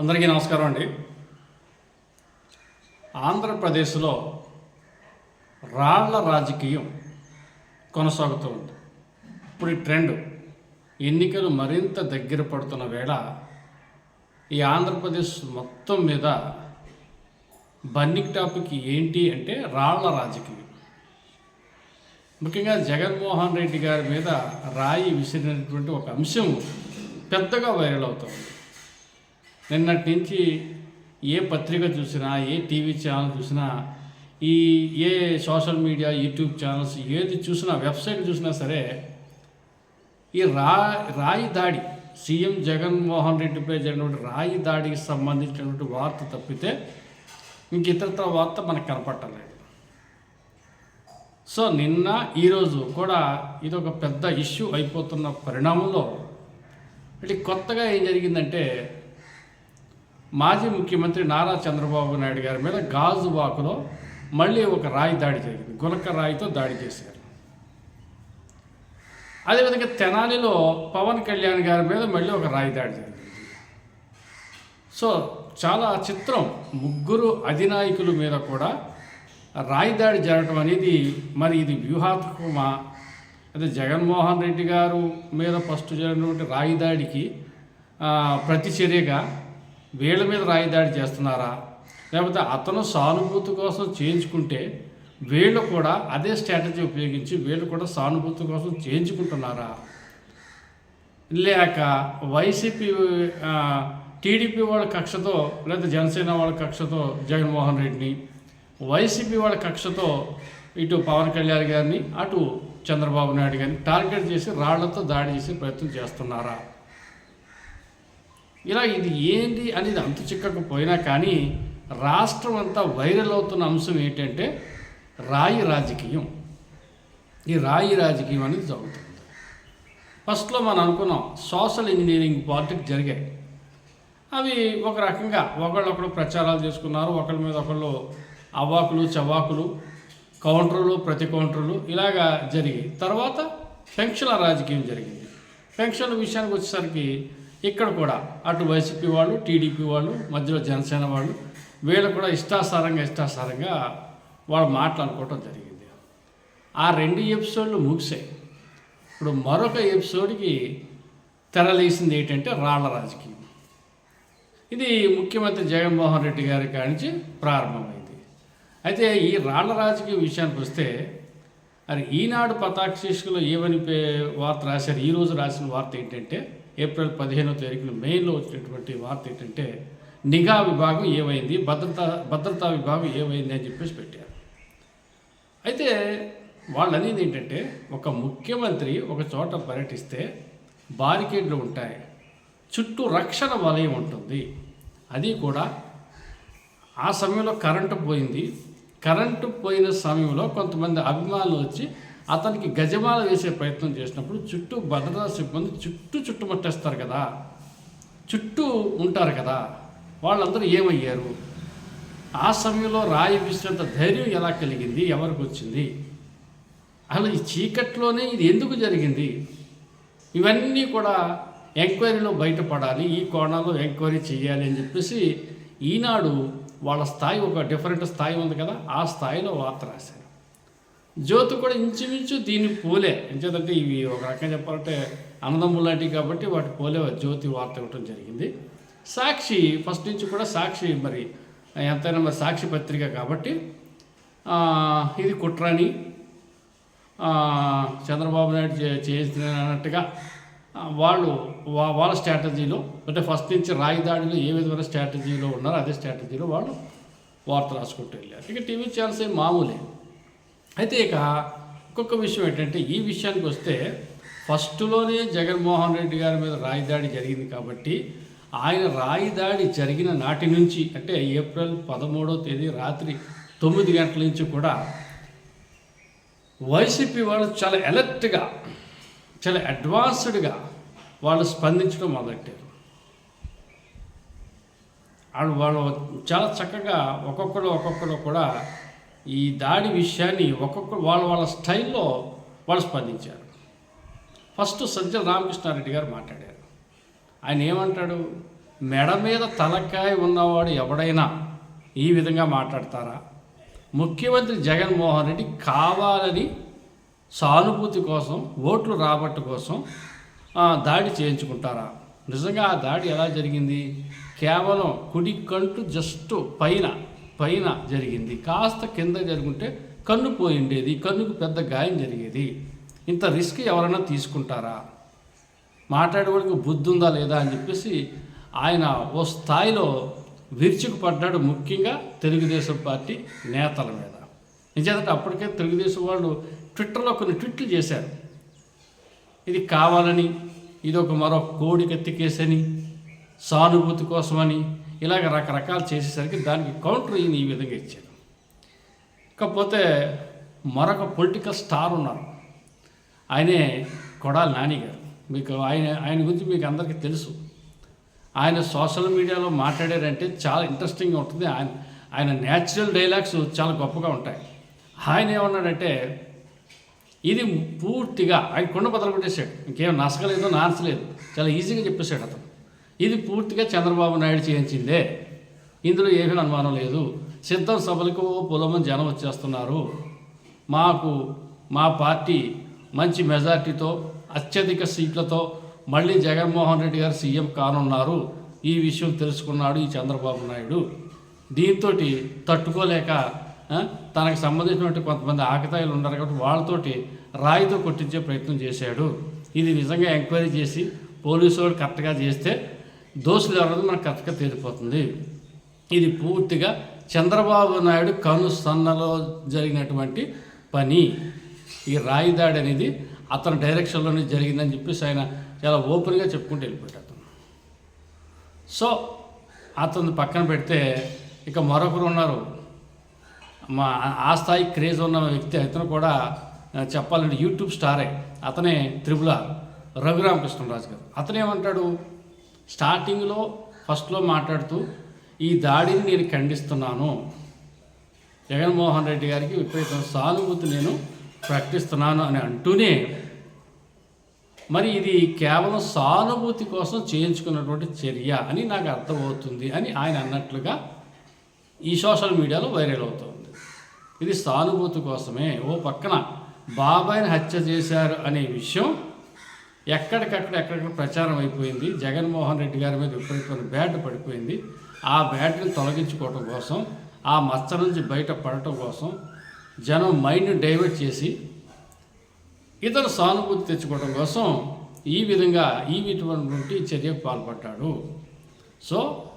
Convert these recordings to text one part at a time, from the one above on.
అందరికీ నమస్కారం అండి. ఆంధ్రప్రదేశ్లో రాళ్ళ రాజకీయం కొనసాగుతూ ఉంది. ఇప్పుడు ఈ ట్రెండ్ ఎన్నికలు మరింత దగ్గర పడుతున్న వేళ ఈ ఆంధ్రప్రదేశ్ మొత్తం మీద బన్నిక్ టాపిక్ ఏంటి అంటే రాళ్ళ రాజకీయం. ముఖ్యంగా జగన్మోహన్ రెడ్డి గారి మీద రాయి విసిరినటువంటి ఒక అంశం పెద్దగా వైరల్ అవుతుంది నిన్నటి నుంచి ఏ పత్రిక చూసినా ఏ టీవీ ఛానల్ చూసినా ఈ ఏ సోషల్ మీడియా యూట్యూబ్ ఛానల్స్ ఏది చూసినా వెబ్సైట్ చూసినా సరే ఈ రా రాయి దాడి సీఎం జగన్మోహన్ రెడ్డిపై జరిగినటువంటి రాయి దాడికి సంబంధించినటువంటి వార్త తప్పితే ఇంక ఇతరత్ర వార్త మనకు కనపట్టలేదు సో నిన్న ఈరోజు కూడా ఇది ఒక పెద్ద ఇష్యూ అయిపోతున్న పరిణామంలో అంటే కొత్తగా ఏం జరిగిందంటే మాజీ ముఖ్యమంత్రి నారా చంద్రబాబు నాయుడు గారి మీద గాజువాకులో మళ్ళీ ఒక రాయి దాడి జరిగింది. గులక రాయితో దాడి చేశారు. అదేవిధంగా తెనాలిలో పవన్ కళ్యాణ్ గారి మీద మళ్ళీ ఒక రాయి దాడి జరిగింది. సో చాలా చిత్రం. ముగ్గురు అధినాయకుల మీద కూడా రాయి దాడి జరగటం అనేది మరి ఇది వ్యూహాత్మకమా? అదే జగన్మోహన్ రెడ్డి గారు మీద ఫస్ట్ జరిగినటువంటి రాయి దాడికి ప్రతిచర్యగా వీళ్ళ మీద రాయి దాడి చేస్తున్నారా? లేకపోతే అతను సానుభూతి కోసం చేయించుకుంటే వీళ్ళు కూడా అదే స్ట్రాటజీ ఉపయోగించి వీళ్ళు కూడా సానుభూతి కోసం చేయించుకుంటున్నారా? లేక వైసీపీ టీడీపీ వాళ్ళ కక్షతో లేదా జనసేన వాళ్ళ కక్షతో జగన్మోహన్ రెడ్డిని వైసీపీ వాళ్ళ కక్షతో ఇటు పవన్ కళ్యాణ్ గారిని అటు చంద్రబాబు నాయుడు గారిని టార్గెట్ చేసి రాళ్ళతో దాడి చేసే ప్రయత్నం చేస్తున్నారా? ఇలా ఇది ఏంటి అనేది అంతు చిక్కకపోయినా కానీ రాష్ట్రం అంతా వైరల్ అవుతున్న అంశం ఏంటంటే రాయి రాజకీయం. ఈ రాయి రాజకీయం అనేది జరుగుతుంది. ఫస్ట్లో మనం అనుకున్నాం సోషల్ ఇంజనీరింగ్ పార్టీకి జరిగాయి. అవి ఒక రకంగా ఒకళ్ళొకళ్ళు ప్రచారాలు చేసుకున్నారు ఒకళ్ళ మీద ఒకళ్ళు అవ్వాకులు చవాకులు కౌంటర్లు ప్రతి కౌంటర్లు ఇలాగా జరిగాయి. తర్వాత పెన్షన్ల రాజకీయం జరిగింది. పెన్షన్ల విషయానికి వచ్చేసరికి ఇక్కడ కూడా అటు వైసీపీ వాళ్ళు టీడీపీ వాళ్ళు మధ్యలో జనసేన వాళ్ళు వీళ్ళు కూడా ఇష్టాసారంగా ఇష్టాసారంగా వాళ్ళు మాట్లాడుకోవటం జరిగింది. ఆ రెండు ఎపిసోడ్లు ముగిసాయి ఇప్పుడు మరొక ఎపిసోడ్కి తెరలేసింది ఏంటంటే రాళ్ళ రాజకీయం. ఇది ముఖ్యమంత్రి జగన్మోహన్ రెడ్డి గారి కానించి ప్రారంభమైంది. అయితే ఈ రాళ్ళ రాజకీయం విషయానికి వస్తే అది ఈనాడు పతాక్షిష్కులు ఏమని వార్త రాశారు? ఈరోజు రాసిన వార్త ఏంటంటే ఏప్రిల్ పదిహేనో తారీఖున మెయిన్లో వచ్చినటువంటి వార్త ఏంటంటే నిఘా విభాగం ఏమైంది భద్రతా భద్రతా విభాగం ఏమైంది అని చెప్పేసి పెట్టారు. అయితే వాళ్ళు అనేది ఏంటంటే ఒక ముఖ్యమంత్రి ఒక చోట పర్యటిస్తే బారికేడ్లు ఉంటాయి చుట్టూ రక్షణ వలయం ఉంటుంది. అది కూడా ఆ సమయంలో కరెంటు పోయింది. కరెంటు పోయిన సమయంలో కొంతమంది అభిమానులు వచ్చి అతనికి గజమాల వేసే ప్రయత్నం చేసినప్పుడు చుట్టూ భద్రతా సిబ్బంది చుట్టూ చుట్టుముట్టేస్తారు కదా. చుట్టూ ఉంటారు కదా. వాళ్ళందరూ ఏమయ్యారు? ఆ సమయంలో రాయి విసినంత ధైర్యం ఎలా కలిగింది? ఎవరికి వచ్చింది? అసలు ఈ చీకట్లోనే ఇది ఎందుకు జరిగింది? ఇవన్నీ కూడా ఎంక్వైరీలో బయటపడాలి ఈ కోణాల్లో ఎంక్వైరీ చేయాలి అని చెప్పేసి ఈనాడు వాళ్ళ స్థాయి ఒక డిఫరెంట్ స్థాయి ఉంది కదా. ఆ స్థాయిలో వార్త రాశారు. జ్యోతి కూడా ఇంచుమించు దీన్ని పోలే. ఎంచేదంటే ఇవి ఒక రకంగా చెప్పాలంటే అన్నదమ్ములు లాంటివి కాబట్టి వాటి పోలే జ్యోతి వార్త ఇవ్వటం జరిగింది. సాక్షి ఫస్ట్ నుంచి కూడా సాక్షి మరి ఎంతైనా మరి సాక్షి పత్రిక కాబట్టి ఇది కుట్రని చంద్రబాబు నాయుడు చేసినట్టుగా వాళ్ళు వాళ్ళ స్ట్రాటజీలో అంటే ఫస్ట్ నుంచి రాయి దాడిలో ఏ విధమైన స్ట్రాటజీలో ఉన్నారో అదే స్ట్రాటజీలో వాళ్ళు వార్త రాసుకుంటూ వెళ్ళారు. ఇక టీవీ ఛానల్స్ ఏం మామూలే. అయితే ఇక ఇంకొక విషయం ఏంటంటే ఈ విషయానికి వస్తే ఫస్ట్లోనే జగన్మోహన్ రెడ్డి గారి మీద రాయి దాడి జరిగింది కాబట్టి ఆయన రాయి దాడి జరిగిన నాటి నుంచి అంటే ఏప్రిల్ పదమూడో తేదీ రాత్రి తొమ్మిది గంటల నుంచి కూడా వైసీపీ వాళ్ళు చాలా ఎలర్ట్గా చాలా అడ్వాన్స్డ్గా వాళ్ళు స్పందించడం మొదలెట్టారు. వాళ్ళు వాళ్ళు చాలా చక్కగా ఒక్కొక్కరు ఒక్కొక్కరు కూడా ఈ దాడి విషయాన్ని ఒక్కొక్కరు వాళ్ళ వాళ్ళ స్టైల్లో వాళ్ళు స్పందించారు. ఫస్ట్ సజ్జల రామకృష్ణారెడ్డి గారు మాట్లాడారు. ఆయన ఏమంటాడు? మెడ మీద తలకాయ ఉన్నవాడు ఎవడైనా ఈ విధంగా మాట్లాడతారా? ముఖ్యమంత్రి జగన్మోహన్ రెడ్డి కావాలని సానుభూతి కోసం ఓట్లు రాబట్టు కోసం దాడి చేయించుకుంటారా? నిజంగా ఆ దాడి ఎలా జరిగింది? కేవలం కుడి కంటు జస్ట్ పైన పైన జరిగింది. కాస్త కింద జరుగుంటే కన్ను పోయిండేది. కన్నుకు పెద్ద గాయం జరిగేది. ఇంత రిస్క్ ఎవరైనా తీసుకుంటారా? మాట్లాడేవాడికి బుద్ధి ఉందా లేదా అని చెప్పేసి ఆయన ఓ స్థాయిలో విరుచుకుపడ్డాడు ముఖ్యంగా తెలుగుదేశం పార్టీ నేతల మీద. నిజంగా అప్పటికే తెలుగుదేశం వాళ్ళు ట్విట్టర్లో కొన్ని ట్విట్లు చేశారు. ఇది కావాలని ఇది ఒక మరో కోడి కేసని సానుభూతి కోసమని ఇలాగ రకరకాలు చేసేసరికి దానికి కౌంటర్ ఈయన ఈ విధంగా ఇచ్చారు కాకపోతే మరొక పొలిటికల్ స్టార్ ఉన్నారు. ఆయనే కొడాలి నాని గారు. మీకు ఆయన ఆయన గురించి మీకు అందరికీ తెలుసు. ఆయన సోషల్ మీడియాలో మాట్లాడారంటే చాలా ఇంట్రెస్టింగ్గా ఉంటుంది. ఆయన ఆయన న్యాచురల్ డైలాగ్స్ చాలా గొప్పగా ఉంటాయి. ఆయన ఏమన్నాడంటే ఇది పూర్తిగా ఆయన కొండ బదలు కొట్టేశాడు. ఇంకేం నసగలేదు నానసలేదు చాలా ఈజీగా చెప్పేశాడు అతను. ఇది పూర్తిగా చంద్రబాబు నాయుడు చేయించిందే. ఇందులో ఏమీ అనుమానం లేదు. సిద్ధం సభలకు ఓ పొలమని జనం వచ్చేస్తున్నారు. మాకు మా పార్టీ మంచి మెజార్టీతో అత్యధిక సీట్లతో మళ్ళీ జగన్మోహన్ రెడ్డి గారు సీఎం కానున్నారు. ఈ విషయం తెలుసుకున్నాడు ఈ చంద్రబాబు నాయుడు. దీంతో తట్టుకోలేక తనకు సంబంధించినటువంటి కొంతమంది ఆకతాయిలు ఉన్నారు కాబట్టి వాళ్ళతోటి రాయితో కొట్టించే ప్రయత్నం చేశాడు. ఇది నిజంగా ఎంక్వైరీ చేసి పోలీసు వాడు కరెక్ట్గా చేస్తే దోషులు ఎవరది మనకు కరెక్ట్గా తేలిపోతుంది ఇది పూర్తిగా చంద్రబాబు నాయుడు కను సన్నలో జరిగినటువంటి పని. ఈ రాయి దాడి అనేది అతని డైరెక్షన్లోనే జరిగిందని చెప్పేసి ఆయన చాలా ఓపెన్గా చెప్పుకుంటూ వెళ్ళిపోయాడు అతను. సో అతను పక్కన పెడితే ఇక మరొకరు ఉన్నారు. మా ఆ స్థాయి క్రేజ్ ఉన్న వ్యక్తి అతను కూడా చెప్పాలంటే యూట్యూబ్ స్టారే. అతనే త్రిపుల రఘురామకృష్ణరాజు గారు. అతనేమంటాడు? స్టార్టింగ్లో ఫస్ట్లో మాట్లాడుతూ ఈ దాడిని నేను ఖండిస్తున్నాను. జగన్మోహన్ రెడ్డి గారికి విపరీతం సానుభూతి నేను ప్రకటిస్తున్నాను అని అంటూనే మరి ఇది కేవలం సానుభూతి కోసం చేయించుకున్నటువంటి చర్య అని నాకు అర్థమవుతుంది అని ఆయన అన్నట్లుగా ఈ సోషల్ మీడియాలో వైరల్ అవుతుంది. ఇది సానుభూతి కోసమే. ఓ పక్కన బాబాయ్ని హత్య చేశారు అనే విషయం ఎక్కడికక్కడ ఎక్కడికక్కడ ప్రచారం అయిపోయింది. జగన్మోహన్ రెడ్డి గారి మీద విపరీతమైన బ్యాట్ పడిపోయింది. ఆ బ్యాట్ని తొలగించుకోవటం కోసం ఆ మచ్చ నుంచి బయట పడటం కోసం జనం మైండ్ డైవర్ట్ చేసి ఇతర సానుభూతి తెచ్చుకోవడం కోసం ఈ విధంగా ఈ విధమైనటువంటి చర్యకు పాల్పడ్డాడు. సో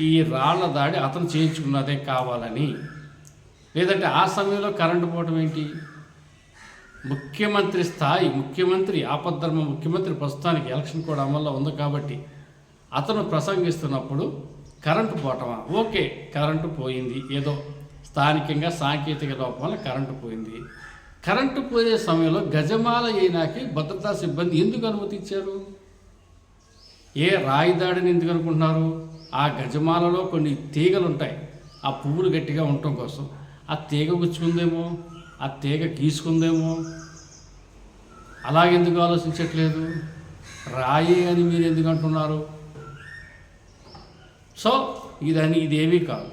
ఈ రాళ్ళ దాడి అతను చేయించుకున్నదే కావాలని. లేదంటే ఆ సమయంలో కరెంటు పోవటం ఏంటి? ముఖ్యమంత్రి స్థాయి ముఖ్యమంత్రి ఆపద్ధర్మ ముఖ్యమంత్రి ప్రస్తుతానికి ఎలక్షన్ కూడా అమల్లో ఉంది కాబట్టి అతను ప్రసంగిస్తున్నప్పుడు కరెంటు పోవటమా ఓకే కరెంటు పోయింది. ఏదో స్థానికంగా సాంకేతిక లోపం వల్ల కరెంటు పోయింది. కరెంటు పోయే సమయంలో గజమాల అయినాకి భద్రతా సిబ్బంది ఎందుకు అనుమతించారు ఏ రాయి దాడిని ఎందుకు అనుకుంటున్నారు? ఆ గజమాలలో కొన్ని తీగలు ఉంటాయి ఆ పువ్వులు గట్టిగా ఉండటం కోసం. ఆ తీగ గుచ్చుకుందేమో? ఆ తీగ గీసుకుందేమో? అలాగెందుకు ఆలోచించట్లేదు? రాయి అని మీరు ఎందుకు అంటున్నారు సో ఇదని ఇదేమీ కాదు.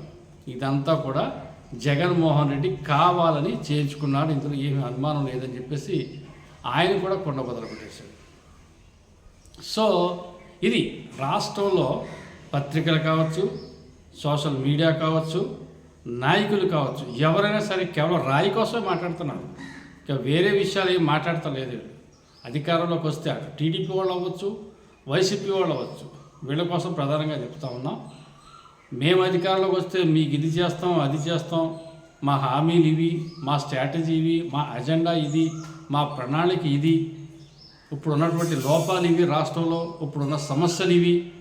ఇదంతా కూడా జగన్మోహన్ రెడ్డి కావాలని చేయించుకున్నాడు. ఇందులో ఏమీ అనుమానం లేదని చెప్పేసి ఆయన కూడా కొండ బదలు సో ఇది రాష్ట్రంలో పత్రికలు కావచ్చు సోషల్ మీడియా కావచ్చు నాయకులు కావచ్చు ఎవరైనా సరే కేవలం రాయి కోసమే మాట్లాడుతున్నారు. ఇక వేరే విషయాలు ఏం మాట్లాడతలేదు. అధికారంలోకి వస్తే అటు టీడీపీ వాళ్ళు అవ్వచ్చు వైసీపీ వాళ్ళు అవ్వచ్చు. వీళ్ళ కోసం ప్రధానంగా చెప్తా ఉన్నాం మేము అధికారంలోకి వస్తే మీకు ఇది చేస్తాం అది చేస్తాం. మా హామీలు ఇవి మా స్ట్రాటజీ ఇవి మా అజెండా ఇది మా ప్రణాళిక ఇది. ఇప్పుడు ఉన్నటువంటి లోపాలు ఇవి రాష్ట్రంలో ఇప్పుడున్న సమస్యలు ఇవి.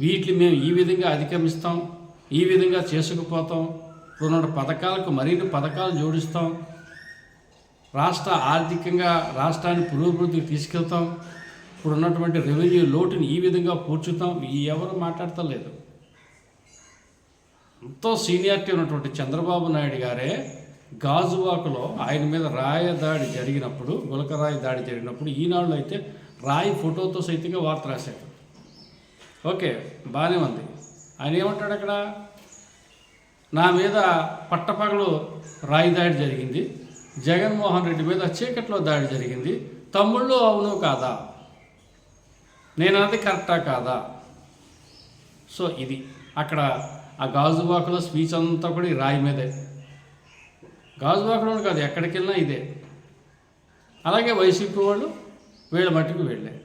వీటిని మేము ఈ విధంగా అధిగమిస్తాం ఈ విధంగా చేసుకుపోతాం. రెండు పథకాలకు మరిన్ని పథకాలు జోడిస్తాం. రాష్ట్ర ఆర్థికంగా రాష్ట్రాన్ని పురోభివృద్ధికి తీసుకెళ్తాం. ఇప్పుడు ఉన్నటువంటి రెవెన్యూ లోటుని ఈ విధంగా పూడ్చుతాం. ఈ ఎవరు మాట్లాడతలేదు. ఎంతో సీనియారిటీ ఉన్నటువంటి చంద్రబాబు నాయుడు గారే గాజువాకలో ఆయన మీద రాయ దాడి జరిగినప్పుడు గులకరాయి దాడి జరిగినప్పుడు ఈనాళ్ళు అయితే రాయి ఫోటోతో సైతంగా వార్త రాశారు. ఓకే బాగానే ఉంది. ఆయన ఏమంటాడు అక్కడ? నా మీద పట్టపగలు రాయి దాడి జరిగింది. జగన్మోహన్ రెడ్డి మీద చీకట్లో దాడి జరిగింది. తమ్ముళ్ళు అవును కాదా? నేనది కరెక్టా కాదా? సో ఇది. అక్కడ ఆ గాజువాకలో స్పీచ్ అంతా కూడా ఈ రాయి మీదే. గాజువాకలో కాదు ఎక్కడికి వెళ్ళినా ఇదే. అలాగే వైసీపీ వాళ్ళు వీళ్ళ మట్టుకు వెళ్ళే.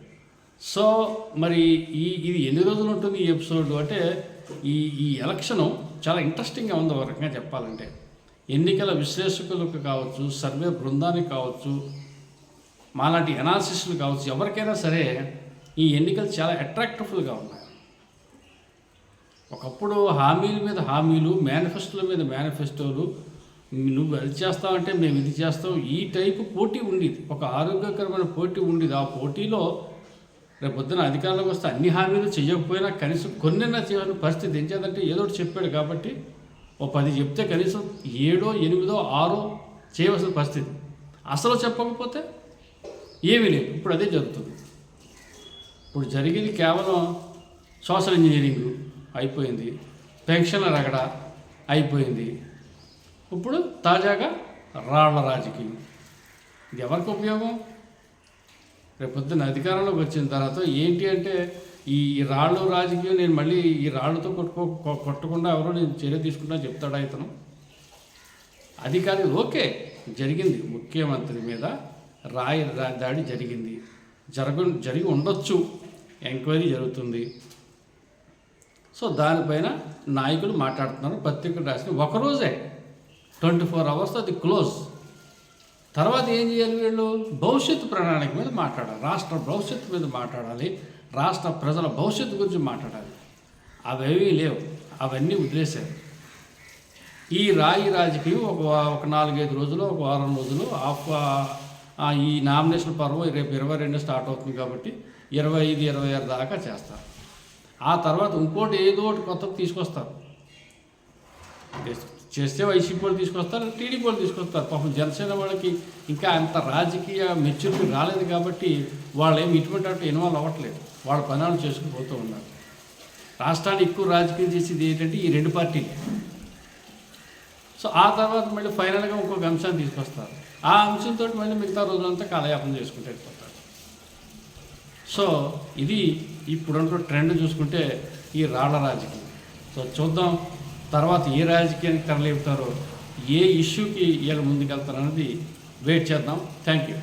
సో మరి ఈ ఇది ఎన్ని రోజులు ఉంటుంది ఈ ఎపిసోడ్ అంటే ఈ ఈ ఎలక్షను చాలా ఇంట్రెస్టింగ్గా ఉంది ఒక రకంగా చెప్పాలంటే. ఎన్నికల విశ్లేషకులకు కావచ్చు సర్వే బృందానికి కావచ్చు మాలాంటి ఎనాలిసిస్లు కావచ్చు ఎవరికైనా సరే ఈ ఎన్నికలు చాలా అట్రాక్టివ్గా ఉన్నాయి. ఒకప్పుడు హామీల మీద హామీలు మేనిఫెస్టోల మీద మేనిఫెస్టోలు నువ్వు అది చేస్తావంటే మేము ఇది చేస్తాం ఈ టైపు పోటీ ఉండేది. ఒక ఆరోగ్యకరమైన పోటీ ఉండేది. ఆ పోటీలో రేపు పొద్దున అధికారంలోకి వస్తే అన్ని హామీలు చేయకపోయినా కనీసం కొన్నైనా చేయాలని పరిస్థితి ఏం ఏదో ఒకటి చెప్పాడు కాబట్టి ఓ పది చెప్తే కనీసం ఏడో ఎనిమిదో ఆరో చేయవలసిన పరిస్థితి. అసలు చెప్పకపోతే ఏమీ లేదు. ఇప్పుడు అదే జరుగుతుంది. ఇప్పుడు జరిగింది కేవలం సోషల్ ఇంజనీరింగ్ అయిపోయింది. పెన్షన్ల రగడ అయిపోయింది. ఇప్పుడు తాజాగా రాళ్ళ రాజకీయం. ఇది ఎవరికి ఉపయోగం? రేపు పొద్దున్న అధికారంలోకి వచ్చిన తర్వాత ఏంటి అంటే ఈ రాళ్ళు రాజకీయం నేను మళ్ళీ ఈ రాళ్ళతో కొట్టుకో కొ- కొట్టకుండా ఎవరో నేను చర్య తీసుకుంటా చెప్తాడా ఇతను? అది కాదు ఓకే జరిగింది. ముఖ్యమంత్రి మీద రాయి దాడి జరిగింది. జరగ జరిగి ఉండొచ్చు. ఎంక్వైరీ జరుగుతుంది. సో దానిపైన నాయకులు మాట్లాడుతున్నారు పత్రికలు రాసిన ఒకరోజే ట్వంటీ ఫోర్ అవర్స్ అది క్లోజ్. తర్వాత ఏం చేయాలి వీళ్ళు? భవిష్యత్తు ప్రణాళిక మీద మాట్లాడాలి. రాష్ట్ర భవిష్యత్తు మీద మాట్లాడాలి. రాష్ట్ర ప్రజల భవిష్యత్తు గురించి మాట్లాడాలి. అవేవీ లేవు. అవన్నీ వదిలేశారు. ఈ రాయి రాజకీయం ఒక ఒక నాలుగైదు రోజులు ఒక వారం రోజులు ఆఫ్ ఆ ఈ నామినేషన్ పర్వం రేపు ఇరవై రెండు స్టార్ట్ అవుతుంది కాబట్టి ఇరవై ఐదు ఇరవై ఆరు దాకా చేస్తారు. ఆ తర్వాత ఇంకోటి ఏదో ఒకటి కొత్త తీసుకొస్తారు. చేస్తే వైసీపీ వాళ్ళు తీసుకొస్తారు టీడీపీ వాళ్ళు తీసుకొస్తారు. పాపం జనసేన వాళ్ళకి ఇంకా అంత రాజకీయ మెచ్యూరిటీ రాలేదు కాబట్టి వాళ్ళు ఏమి ఇటువంటి అటు ఇన్వాల్వ్ అవ్వట్లేదు. వాళ్ళ పనులు చేసుకుని పోతూ ఉన్నారు. రాష్ట్రాన్ని ఎక్కువ రాజకీయం చేసేది ఏంటంటే ఈ రెండు పార్టీలు. సో ఆ తర్వాత మళ్ళీ ఫైనల్గా ఇంకొక అంశాన్ని తీసుకొస్తారు. ఆ అంశంతో మళ్ళీ మిగతా రోజులంతా కాలయాపన చేసుకుంటూ వెళ్ళిపోతారు. సో ఇది ఇప్పుడున్న ట్రెండ్ చూసుకుంటే ఈ రాళ్ళ రాజకీయం. సో చూద్దాం తర్వాత ఏ రాజకీయానికి తరలిపుతారో ఏ ఇష్యూకి వీళ్ళు ముందుకెళ్తారనేది వెయిట్ చేద్దాం. Thank you